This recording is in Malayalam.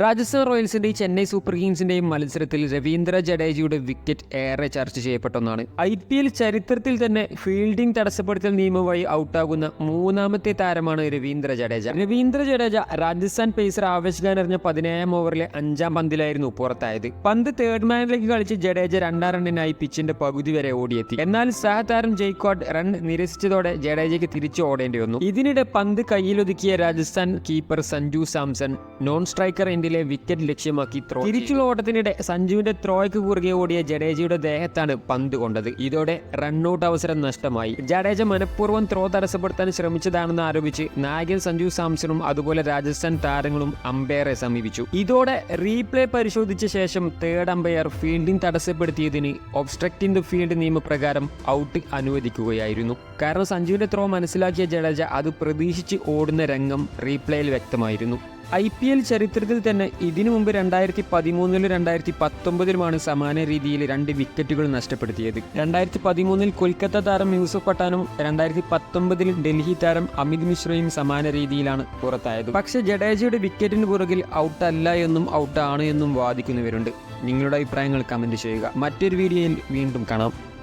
രാജസ്ഥാൻ റോയൽസിന്റെയും ചെന്നൈ സൂപ്പർ കിങ്സിന്റെയും മത്സരത്തിൽ രവീന്ദ്ര ജഡേജയുടെ വിക്കറ്റ് ഏറെ ചർച്ച ചെയ്യപ്പെട്ട ഒന്നാണ് ഐ പി എൽ ചരിത്രത്തിൽ തന്നെ ഫീൽഡിംഗ് തടസ്സപ്പെടുത്തൽ നിയമം വഴി ഔട്ടാകുന്ന മൂന്നാമത്തെ താരമാണ് രവീന്ദ്ര ജഡേജ. രവീന്ദ്ര ജഡേജ രാജസ്ഥാൻ പേസർ ആവേശ് എറിഞ്ഞ പതിനേഴാം ഓവറിലെ അഞ്ചാം പന്തിലായിരുന്നു പുറത്തായത്. പന്ത് തേർഡ് മാനിലേക്ക് കളിച്ച് ജഡേജ രണ്ടാം റണ്ണിനായി പിച്ചിന്റെ പകുതി വരെ ഓടിയെത്തി. എന്നാൽ സഹതാരം ജയ്ക്കോട്ട് റൺ നിരസിച്ചതോടെ ജഡേജയ്ക്ക് തിരിച്ചു ഓടേണ്ടി വന്നു. ഇതിനിടെ പന്ത് കയ്യിലൊതുക്കിയ Rajasthan keeper Sanju Samson non striker എൻഡിലെ wicket ലക്ഷ്യമാക്കി ത്രോ തിരിച്ചുള്ള ഓട്ടത്തിനിടെ സഞ്ജുവിന്റെ ത്രോയ്ക്ക് കുറുകെ ഓടിയ ജഡേജയുടെ ദേഹത്താണ് പന്ത് കൊണ്ടത്. ഇതോടെ റണ്ണൌട്ട് അവസരം നഷ്ടമായി. ജഡേജ മനഃപൂർവം ത്രോ തടസ്സപ്പെടുത്താൻ ശ്രമിച്ചതാണെന്ന് ആരോപിച്ച് നായകൻ സഞ്ജു സാംസണും അതുപോലെ രാജസ്ഥാൻ താരങ്ങളും അമ്പയറെ സമീപിച്ചു. ഇതോടെ റീപ്ലേ പരിശോധിച്ച ശേഷം തേർഡ് അമ്പയർ ഫീൽഡിംഗ് തടസ്സപ്പെടുത്തിയതിന് ഒബ്സ്ട്രക്ട് ഇൻ ദ ഫീൽഡ് നിയമപ്രകാരം ഔട്ട് അനുവദിക്കുകയായിരുന്നു. കാരണം സഞ്ജുവിന്റെ ത്രോ മനസ്സിലാക്കിയ ജഡേജ അത് പ്രതീക്ഷിച്ച് ഓടുന്ന രംഗം റീപ്ലേയിൽ വ്യക്തമായിരുന്നു. ഐ പി എൽ ചരിത്രത്തിൽ തന്നെ ഇതിനു മുമ്പ് രണ്ടായിരത്തി പതിമൂന്നിലും രണ്ടായിരത്തി പത്തൊമ്പതിലുമാണ് സമാന രീതിയിൽ രണ്ട് വിക്കറ്റുകൾ നഷ്ടപ്പെടുത്തിയത്. രണ്ടായിരത്തി പതിമൂന്നിൽ കൊൽക്കത്ത താരം യൂസഫ് പട്ടാനും രണ്ടായിരത്തി പത്തൊമ്പതിൽ ഡൽഹി താരം അമിത് മിശ്രയും സമാന രീതിയിലാണ് പുറത്തായത്. പക്ഷെ ജഡേജയുടെ വിക്കറ്റിന് പുറകിൽ ഔട്ടല്ല എന്നും ഔട്ടാണ് എന്നും വാദിക്കുന്നവരുണ്ട്. നിങ്ങളുടെ അഭിപ്രായങ്ങൾ കമന്റ് ചെയ്യുക. മറ്റൊരു വീഡിയോയിൽ വീണ്ടും കാണാം.